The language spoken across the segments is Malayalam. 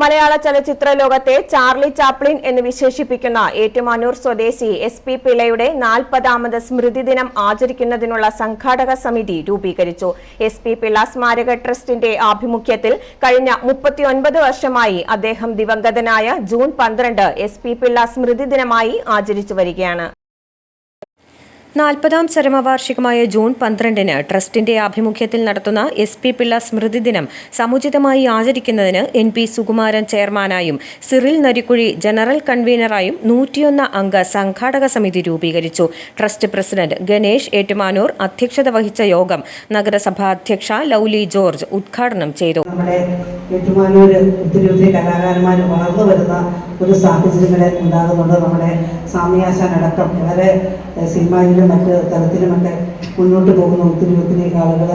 മലയാള ചലച്ചിത്ര ലോകത്തെ ചാർലി ചാപ്ലിൻ എന്ന് വിശേഷിപ്പിക്കുന്ന ഏറ്റുമാനൂർ സ്വദേശി എസ് പി പിള്ളയുടെ നാൽപ്പതാമത് സ്മൃതി ദിനം ആചരിക്കുന്നതിനുള്ള സംഘാടക സമിതി രൂപീകരിച്ചു. എസ് പി പിള്ള സ്മാരക ട്രസ്റ്റിന്റെ ആഭിമുഖ്യത്തിൽ കഴിഞ്ഞ മുപ്പത്തിയൊൻപത് വർഷമായി അദ്ദേഹം ദിവംഗതനായ ജൂൺ പന്ത്രണ്ട് എസ് പി പിള്ള സ്മൃതി ദിനമായി ആചരിച്ചു വരികയാണ്. നാൽപ്പതാം ചരമവാർഷികമായ ജൂൺ പന്ത്രണ്ടിന് ട്രസ്റ്റിന്റെ ആഭിമുഖ്യത്തിൽ നടത്തുന്ന എസ് പി പിള്ള സ്മൃതി ദിനം സമുചിതമായി ആചരിക്കുന്നതിന് എൻ പി സുകുമാരൻ ചെയർമാനായും സിറിൽ നരിക്കുഴി ജനറൽ കൺവീനറായും നൂറ്റിയൊന്ന് അംഗ സംഘാടക സമിതി രൂപീകരിച്ചു. ട്രസ്റ്റ് പ്രസിഡന്റ് ഗണേഷ് ഏറ്റുമാനൂർ അധ്യക്ഷത വഹിച്ച യോഗം നഗരസഭാ അധ്യക്ഷ ലൗലി ജോർജ് ഉദ്ഘാടനം ചെയ്തു. ഒരു സാഹചര്യങ്ങളെ ഉണ്ടാകുന്നുണ്ട്. നമ്മുടെ സാമ്യാശാനടക്കം വളരെ എഹ്, സിനിമയിലും മറ്റ് തലത്തിലുമൊക്കെ മുന്നോട്ട് പോകുന്ന ഒത്തിരി ഒത്തിരി ആളുകൾ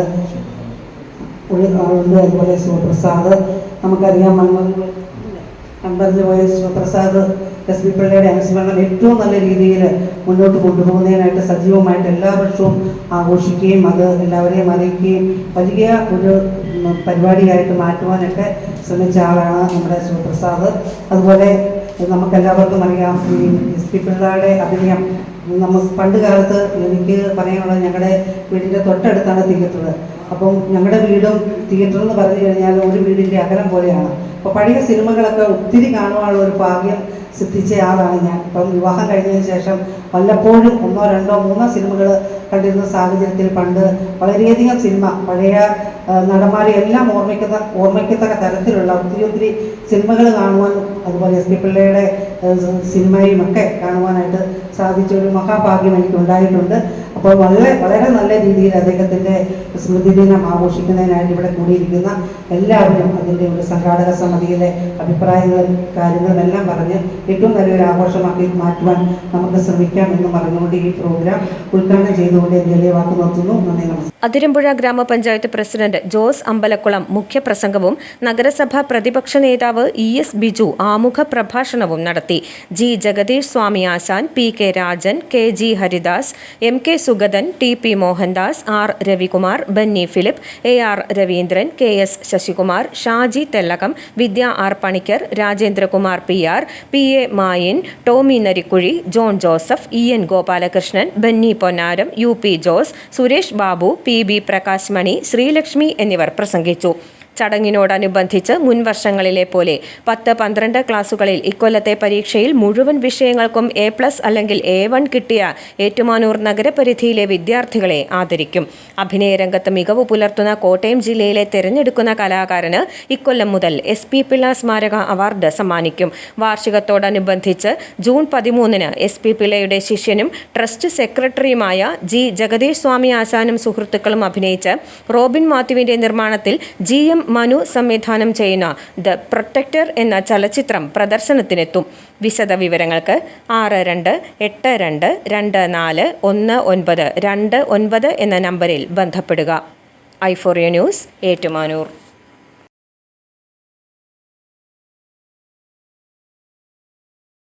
ഉണ്ട്. അതുപോലെ ശിവപ്രസാദ് നമുക്കറിയാം അമ്പറിഞ്ഞു പോയ ശിവപ്രസാദ് എസ് പി പിള്ളയുടെ അനുസ്മരണം ഏറ്റവും നല്ല രീതിയിൽ മുന്നോട്ട് കൊണ്ടുപോകുന്നതിനായിട്ട് സജീവമായിട്ട് എല്ലാ വർഷവും ആഘോഷിക്കുകയും അത് എല്ലാവരെയും അറിയിക്കുകയും വലിയ ഒരു പരിപാടിയായിട്ട് മാറ്റുവാനൊക്കെ ശ്രമിച്ച ആളാണ് നമ്മുടെ ശിവപ്രസാദ് അതുപോലെ നമുക്കെല്ലാവർക്കും അറിയാം. ഈ എസ് പി പിള്ളയുടെ അഭിനയം നമുക്ക് പണ്ട് കാലത്ത് എനിക്ക് പറയാനുള്ളത് ഞങ്ങളുടെ വീടിന്റെ തൊട്ടടുത്താണ് തിയേറ്റർ അപ്പം ഞങ്ങളുടെ വീടും തിയേറ്റർ എന്ന് പറഞ്ഞു കഴിഞ്ഞാൽ ഒരു വീടിന്റെ അകലം പോലെയാണ്. അപ്പോൾ പഴയ സിനിമകളൊക്കെ ഒത്തിരി കാണുവാനുള്ള ഒരു ഭാഗ്യം സിദ്ധിച്ച ആളാണ് ഞാൻ. ഇപ്പം വിവാഹം കഴിഞ്ഞതിന് ശേഷം വല്ലപ്പോഴും ഒന്നോ രണ്ടോ മൂന്നോ സിനിമകൾ കണ്ടിരുന്ന സാഹചര്യത്തിൽ പണ്ട് വളരെയധികം സിനിമ പഴയ നടന്മാരെയെല്ലാം ഓർമ്മിക്കുന്ന ഓർമ്മിക്കത്തക്ക തരത്തിലുള്ള ഒത്തിരി ഒത്തിരി സിനിമകൾ കാണുവാനും അതുപോലെ എസ് പി പിള്ളയുടെ സിനിമയും ഒക്കെ കാണുവാനായിട്ട് സാധിച്ച ഒരു മഹാഭാഗ്യം എനിക്ക് ഉണ്ടായിട്ടുണ്ട് അപ്പോൾ വളരെ വളരെ നല്ല രീതിയിൽ അദ്ദേഹത്തിന്റെ സ്മൃതി ദിനം ആഘോഷിക്കുന്നതിനായിട്ട് ഇവിടെ കൂടിയിരിക്കുന്ന എല്ലാവരും അതിന്റെ ഒരു സംഘാടക സമിതിയിലെ അഭിപ്രായങ്ങളും കാര്യങ്ങളും എല്ലാം പറഞ്ഞ് ഏറ്റവും നല്ലൊരു ആഘോഷമാക്കി മാറ്റുവാൻ നമുക്ക് ശ്രമിക്കാം എന്ന് പറഞ്ഞുകൊണ്ട് ഈ പ്രോഗ്രാം ഉദ്ഘാടനം ചെയ്തുകൊണ്ട് എന്റെ വാക്ക് നിർത്തുന്നു. നന്ദി നമസ്കാരം. അതിരമ്പുഴ ഗ്രാമപഞ്ചായത്ത് പ്രസിഡന്റ് ജോസ് അമ്പലക്കുളം മുഖ്യപ്രസംഗവും നഗരസഭാ പ്രതിപക്ഷ നേതാവ് ഇ എസ് ബിജു ആമുഖ പ്രഭാഷണവും നടത്തി. G. Jagadish Swami Ashan P. K. Rajan K. G. Haridas M. K. Sugathan T P Mohandas R Ravikumar Benny Philip A R Raveendran K S Sasikumar Shaji Thellakam Vidya R Panicker Rajendrakumar P R P A Mayin Tommy Narikuzhi John Joseph E N Gopalakrishnan Benny Ponnaram U P Jose Suresh Babu P B Prakash Mani Sreelakshmi എന്നിവർ പ്രസംഗിച്ചു. ചടങ്ങിനോടനുബന്ധിച്ച് മുൻ വർഷങ്ങളിലെ പോലെ പത്ത് പന്ത്രണ്ട് ക്ലാസുകളിൽ ഇക്കൊല്ലത്തെ പരീക്ഷയിൽ മുഴുവൻ വിഷയങ്ങൾക്കും എ പ്ലസ് അല്ലെങ്കിൽ എ വൺ കിട്ടിയ ഏറ്റുമാനൂർ നഗരപരിധിയിലെ വിദ്യാർത്ഥികളെ ആദരിക്കും. അഭിനയരംഗത്ത് മികവ് പുലർത്തുന്ന കോട്ടയം ജില്ലയിലെ തിരഞ്ഞെടുക്കുന്ന കലാകാരന് ഇക്കൊല്ലം മുതൽ എസ് പി പിള്ള സ്മാരക അവാർഡ് സമ്മാനിക്കും. വാർഷികത്തോടനുബന്ധിച്ച് ജൂൺ പതിമൂന്നിന് എസ് പി പിള്ളയുടെ ശിഷ്യനും ട്രസ്റ്റ് സെക്രട്ടറിയുമായ ജി ജഗദീഷ് സ്വാമി ആശാനും സുഹൃത്തുക്കളും അഭിനയിച്ച് റോബിൻ മാത്യുവിന്റെ നിർമ്മാണത്തിൽ ജി എം മനു സംവിധാനം ചെയ്യുന്ന ദ പ്രൊട്ടക്ടർ എന്ന ചലച്ചിത്രം പ്രദർശനത്തിനെത്തും. വിശദ വിവരങ്ങൾക്ക് ആറ് രണ്ട് എട്ട് രണ്ട് രണ്ട് നാല് ഒന്ന് ഒൻപത് രണ്ട് ഒൻപത് എന്ന നമ്പറിൽ ബന്ധപ്പെടുക. ഐഫോറിയ ന്യൂസ് ഏറ്റുമാനൂർ.